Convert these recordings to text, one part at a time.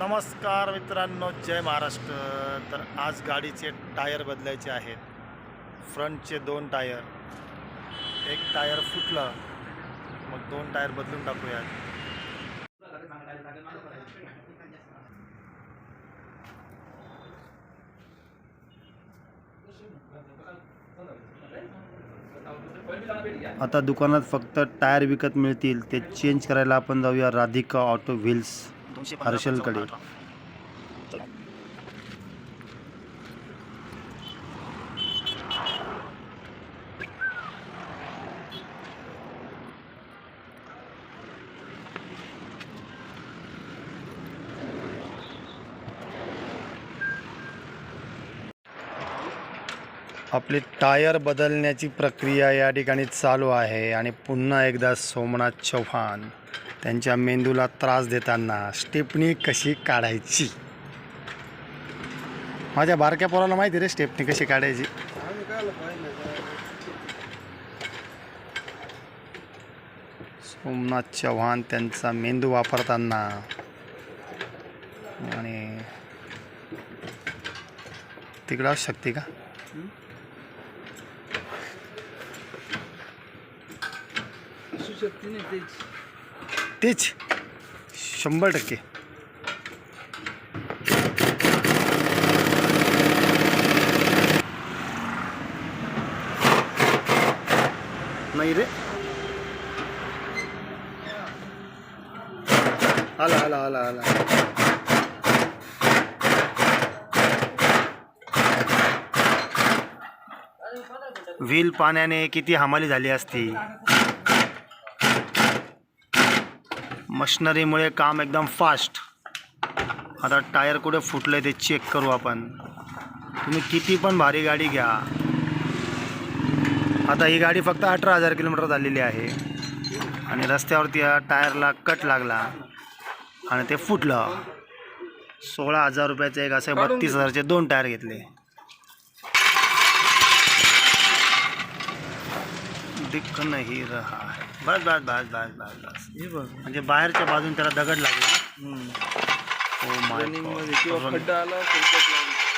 नमस्कार मित्रांनो जय महाराष्ट्र. तर आज गाडीचे टायर बदलायचे आहेत. फ्रंटचे दोन टायर. एक टायर फुटलं. मग दोन टायर बदलून टाकूयात. आता दुकानात फक्त टायर विकत मिळतील. ते चेंज करायला आपण जाऊया. Radhika auto wheels. हर्षलकडे आपली टायर बदलण्याची प्रक्रिया या ठिकाणी चालू आहे आणि पुन्हा एकदा सोमनाथ चव्हाण. त्यांच्या मेंदूला त्रास देताना स्टेपनी कशी काढायची? माझ्या बारक्या पोराला माहिती रे स्टेपनी कशी काढायची? सोमनाथ चव्हाण त्यांचा मेंदू वापरताना आणि तिकडं असू शकते का? असू शकते तेच शंभर टक्के। नाही रे। आला आला आला आला। व्हील पाण्याने किती हमाली झाली असती. मशिनरीमुळे काम एकदम फास्ट. आता टायर कुठे फुटलं ते चेक करू आपण. तुम्ही किती पण भारी गाडी घ्या. आता ही गाडी फक्त अठरा हजार किलोमीटर झालेली आहे. आणि रस्त्यावरती या टायरला कट लागला आणि ते फुटलं. सोळा हजार रुपयाचे एक असे बत्तीस हजारचे दोन टायर घेतले. दिक्क नाही रहा. बस बस बस बस बस बस. हे बघ. म्हणजे बाहेरच्या बाजून त्याला दगड लागला. ओ माय रनिंगमध्ये किंवा खड्डा आला फुलकट लागला.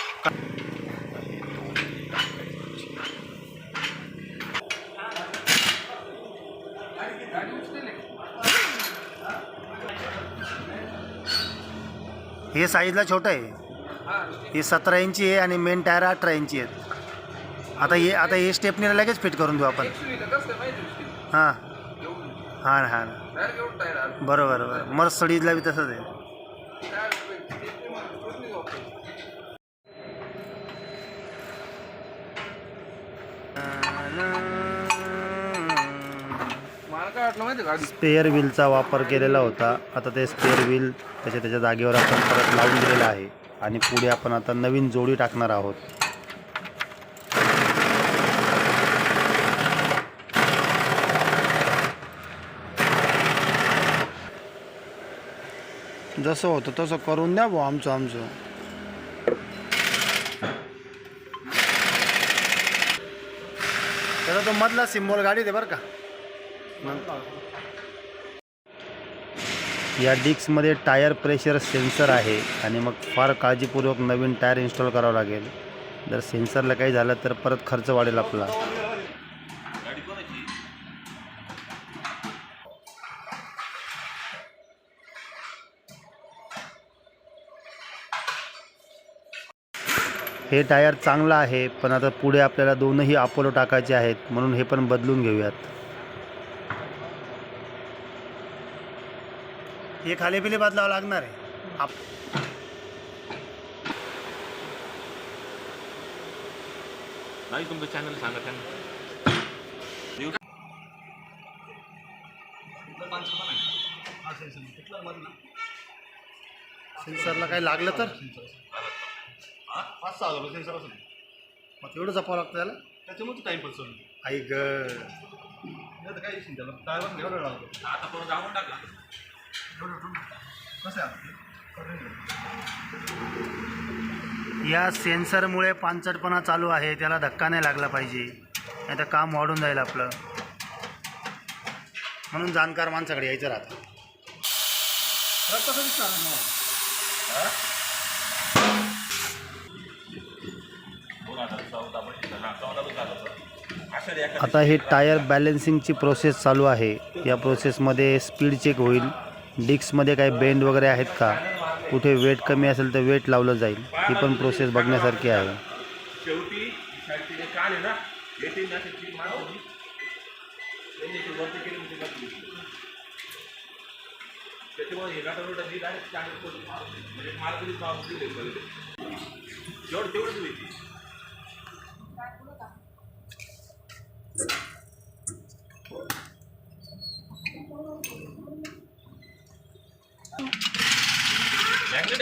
हे साईजला छोटं आहे. हे सतरा इंची आहे आणि मेन टायर अठरा इंची आहेत. आता हे आता हे स्टेपनीला लगेच फिट करून देऊ आपण. हां. हा ना बरोबर बरोबर. मर्सडीजला बी तसंच आहे. मला स्पेअर व्हीलचा वापर केलेला होता. आता ते स्पेअर व्हील त्याच्या त्याच्या जागेवर आपण परत लावून दिलेलं आहे. आणि पुढे आपण आता नवीन जोडी टाकणार आहोत. जसं होतं तसं करून द्या भाऊ आमचं आमचं. त्याचा तो मधला सिम्बॉल गाडी दे बरं का. या डिस्कमध्ये टायर प्रेशर सेन्सर आहे आणि मग फार काळजीपूर्वक नवीन टायर इन्स्टॉल करावं लागेल. जर सेन्सरला काही झालं तर परत खर्च वाढेल आपला. हे टायर चांगलं आहे पण आता पुढे आपल्याला दोनही अपोलो टाकायचे आहेत म्हणून हे पण बदलून घेऊयात. हे खाली पिले बदलावं लागणार आहे. आप नाही तुमचं चॅनल सांगा त्यांना. सेन्सरला काही लागलं तर? पाच सहा हजार रुपये असेल मग तेवढं जपावं लागतं त्याला? त्याच्यामुळे टाईम पडतो आई ग. नाही तर काय विषय नाही त्याला टायवर एवढा वेळ लागतो आता परत जाऊन टाका कसं आहे या सेन्सरमुळे पानचटपणा चालू आहे. त्याला धक्का नाही लागला पाहिजे. नाही तर काम वाढून जाईल आपलं. म्हणून जाणकार माणसाकडे यायचं राहतं. रस्ता दिसणार ना दोन हजार चौदा पंचवीस हा चौदा झालं होतं अशा एका आता हे टायर बॅलेन्सिंगची प्रोसेस चालू आहे. या प्रोसेसमध्ये स्पीड चेक होईल. डिस्कमध्ये काही बेंड वगैरे आहेत का? कुठे वेट कमी असेल तर वेट लावलं जाईल. ही पण प्रोसेस बघण्यासारखी आहे. शेवटी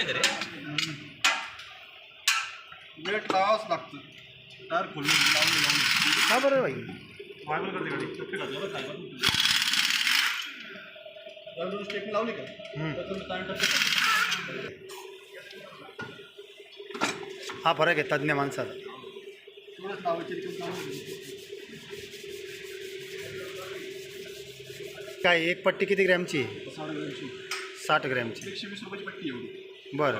रे वेट लावावंच लागतं टायर खोलून लावून लावून का बरं भाई? फायबर करते गाडी चक्की लागते बरं फायबर दोन लावली का टायर हा फरक आहे तज्ज्ञ माणसाचा तेवढंच लावायची काय एक पट्टी किती ग्रॅमची आहे साडे साठ ग्रॅमची. एकशे वीस रुपयाची पट्टी एवढी. बरं.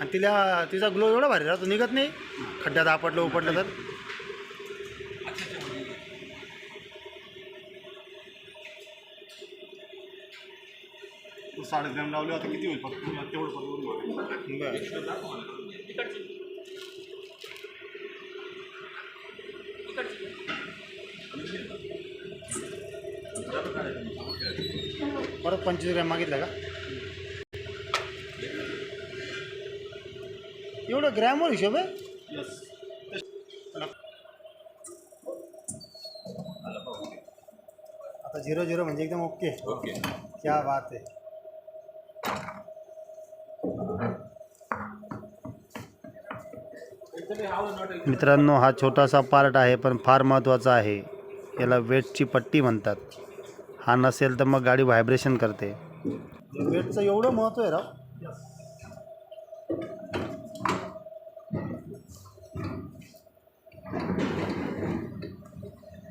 आणि तिला तिचा ग्लो एवढा भारी राहतो निघत नाही. खड्ड्यात आपटलं उपटलं तर. तो साडे ग्रॅम लावले आता किती होईल फक्त? तुम्हाला तेवढं फक्त परत पंचवीस ग्रॅम मागितलं का? एवढं ग्रॅमवर हिशोब आहे. आता झिरो झिरो म्हणजे एकदम ओके. ओके. क्या बात आहे. मित्रांनो हा छोटासा पार्ट आहे पण फार महत्त्वाचा आहे. याला वेटची पट्टी म्हणतात. हा नसेल तर मग गाडी व्हायब्रेशन करते. वेटचं एवढं महत्त्व आहे राव.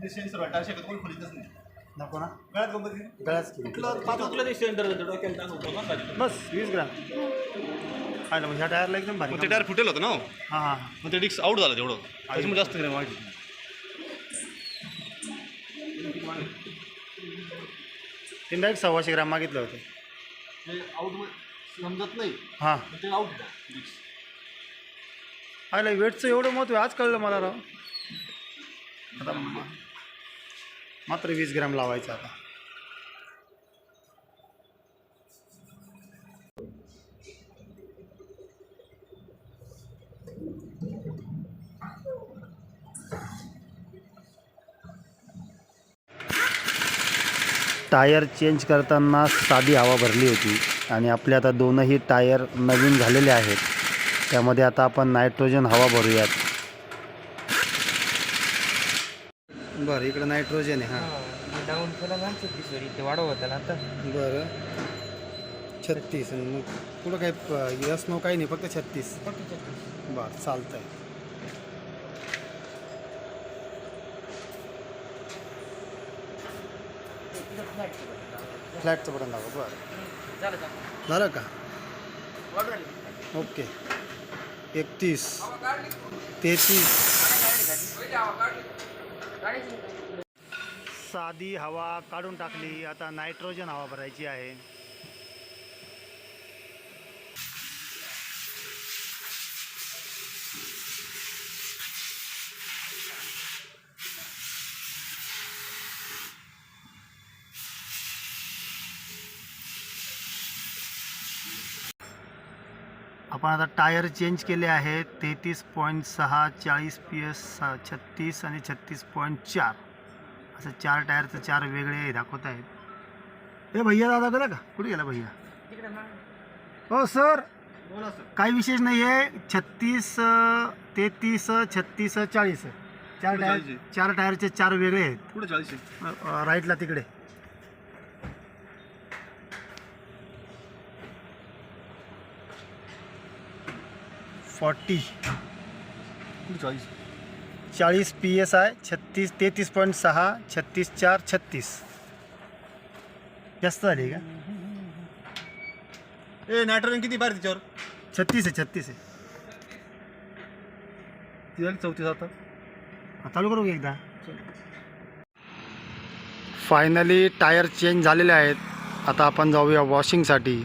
हे सेन्सर वाटतं अशा कोण खोलीतच नाही नको ना. गळ्यात गंमत गळ्याच की चुकलं ते सिलेंडर डोक्याला टाकून ठेवलं ना खाली. बस वीस ग्राम. काय ना मग ह्या टायरला एकदम भारी ते टायर फुटेल होतं ना हो. हां हां मग ते डिस्क आउट झालं तेवढं. जास्त ग्रॅम वाढली. तीन डायरेक्ट सव्वाशे ग्राम मागितलं होतं. हे आउट समजत नाही. हां. पण ते आउट आयला वेटचं एवढं महत्त्व आहे आज कळलं मला राव. आता म- मात्र वीस ग्रॅम लावायचं आता. टायर चेंज करताना साधी हवा भरली होती आणि आपले आता दोनही टायर नवीन झालेले आहेत. त्यामध्ये आता आपण नायट्रोजन हवा भरूयात. बरं इकडं नायट्रोजन आहे हां. डाऊन केला ना छत्तीस वर इथे वाढव होता ना आता. बरं. छत्तीस आणि मग कुठं काही यस नो काही नाही फक्त छत्तीस. बरं चालतंय. फ्लॅटचं बटन दाखव बरं. झालं का झालं का? ओके. एकतीस. तेहतीस. साधी हवा काढून टाकली. आता नायट्रोजन हवा भरायची आहे. आपण आता टायर चेंज केले आहेत. तेहतीस पॉईंट सहा चाळीस पी एस छत्तीस आणि छत्तीस पॉईंट चार. असं चार टायरचं चार वेगळे दाखवत आहेत. ए भैया दादा गेला का? कुठे गेला भैया? हो सर! काही विशेष नाही आहे. छत्तीस तेहतीस छत्तीस चाळीस. चार टायर चार टायरचे चार वेगळे आहेत. कुठे चाळीस राईटला तिकडे. फॉर्टी। चाळीस चाळीस पी एस आय छत्तीस तेहतीस पॉईंट सहा छत्तीस चार छत्तीस. जास्त झाली का? ए नायट्रोजन किती बाहेर तिच्यावर? छत्तीस आहे छत्तीस आहे. ती झाली चौतीस आता. हा, चालू करू का एकदा? फायनली टायर चेंज झालेले आहेत. आता आपण जाऊया वॉशिंगसाठी